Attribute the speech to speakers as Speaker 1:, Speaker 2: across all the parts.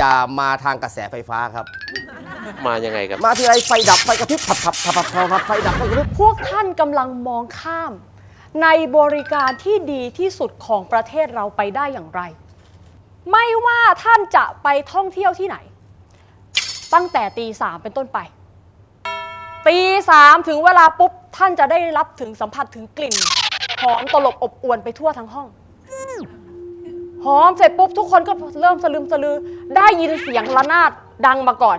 Speaker 1: อย่ามาทางกระแสไฟฟ้าครับ
Speaker 2: มายังไงครับ
Speaker 1: มาทีไรไฟดับไฟกระพริบผับผับผับผับผับผับไฟดับไฟกระพริบ
Speaker 3: พวกท่านกำลังมองข้าม ในบริการที่ดีที่สุดของประเทศเราไปได้อย่างไร ไม่ว่าท่านจะไปท่องเที่ยวที่ไหน ตั้งแต่ตีสามเป็นต้นไป ตีสามถึงเวลาปุ๊บ ท่านจะได้รับถึงสัมผัสถึงกลิ่นหอมตลบอบอวนไปทั่วทั้งห้อง หอมเสร็จปุ๊บทุกคนก็เริ่มสลืมสลือ ได้ยินเสียงระนาดดังมาก่อน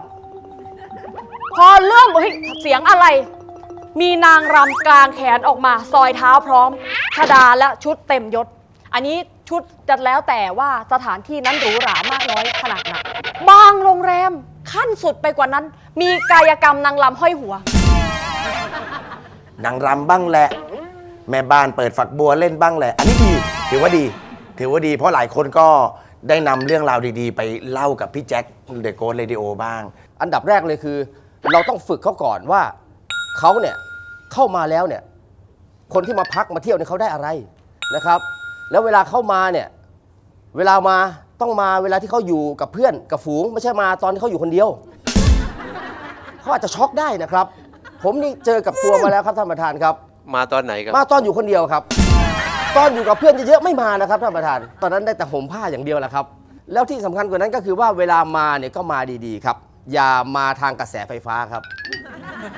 Speaker 3: พอเริ่มเฮ้ยเสียงอะไร มีนางรำกลางแขนออกมาซอยเท้าพร้อมชดาและชุดเต็มยศ อันนี้ชุดจะแล้วแต่ว่าสถานที่นั้นหรูหรามากน้อยขนาดไหนบางโรงแรมขั้นสุดไปกว่านั้น มีกายกรรมนางรำห้อยหัว
Speaker 1: นางรำบ้างแหละ แม่บ้านเปิดฝักบัวเล่นบ้างแหละ อันนี้ดีถือว่าดี ถือว่าดีเพราะหลายคนก็ได้นำเรื่องราวดีๆ ไปเล่ากับพี่แจ็คเดอะโกสเรดิโอบ้าง อันดับแรกเลยคือ เราต้องฝึกเขาก่อนว่าเขาเนี่ยเข้ามาแล้วเนี่ยคนที่มาพักมาเที่ยวเนี่ยเขาได้อะไรนะครับ แล้วเวลาเข้ามาเนี่ยเวลามาต้องมาเวลาที่เขาอยู่กับเพื่อนกับฝูง ไม่ใช่มาตอนที่เขาอยู่คนเดียว เขาอาจจะช็อกได้นะครับ ผมนี่เจอกับตัวมาแล้วครับท่านประธานครับ
Speaker 2: มาตอนไหนครับ
Speaker 1: มาตอนอยู่คนเดียวครับ ตอนอยู่กับเพื่อนเยอะๆไม่มานะครับท่านประธาน ตอนนั้นได้แต่ห่มผ้าอย่างเดียวแหละครับ แล้วที่สำคัญกว่านั้นก็คือว่าเวลามาเนี่ยก็มาดีๆครับ อย่ามาทางกระแสไฟฟ้าครับ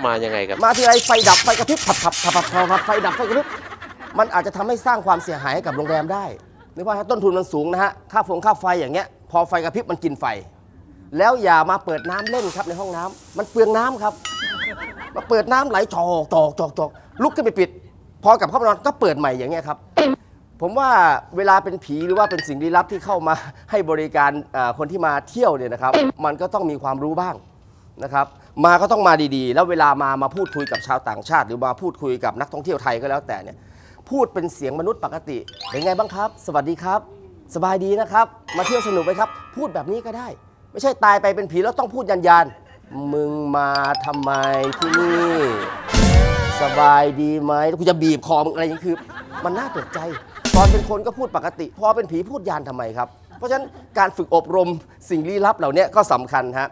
Speaker 2: มายังไงครับ
Speaker 1: มาทีไรไฟดับไฟกระพริบผับผับผับผับผับผับไฟดับไฟกระพริบมันอาจจะทำให้สร้างความเสียหายให้กับโรงแรมได้นึกว่าต้นทุนมันสูงนะฮะค่าฟงค่าไฟอย่างเงี้ย พอไฟกระพริบมันกินไฟ แล้วอย่ามาเปิดน้ำเล่นครับในห้องน้ำมันเปลืองน้ำครับมาเปิดน้ำไหลจอกจอกจอกจอกลุกขึ้นไปปิด พอกลับเข้ามานอนก็เปิดใหม่อย่างเงี้ยครับ ผมว่าเวลาเป็นผีหรือว่าเป็นสิ่งลี้ลับที่เข้ามาให้บริการอ่อคนที่มาเที่ยวเนี่ยนะครับ มันก็ต้องมีความรู้บ้างนะครับ มาก็ต้องมาดีๆ แล้วเวลามามาพูดคุยกับชาวต่างชาติ หรือมาพูดคุยกับนักท่องเที่ยวไทยก็แล้วแต่เนี่ยพูดเป็นเสียงมนุษย์ปกติเป็นไงบ้างครับ สวัสดีครับ สบายดีนะครับ มาเที่ยวสนุกไหมครับ พูดแบบนี้ก็ได้ ไม่ใช่ตายไปเป็นผีแล้วต้องพูดยันยันๆมึงมาทำไมที่นี่ สบายดีไหมกูจะบีบคอมึงอะไรอย่างนี้คือ มันน่าตกใจ ตอนเป็นคนก็พูดปกติ พอเป็นผีพูดยานทำไมครับ เพราะฉะนั้นการฝึกอบรมสิ่งลี้ลับเหล่านี้ก็สำคัญฮะ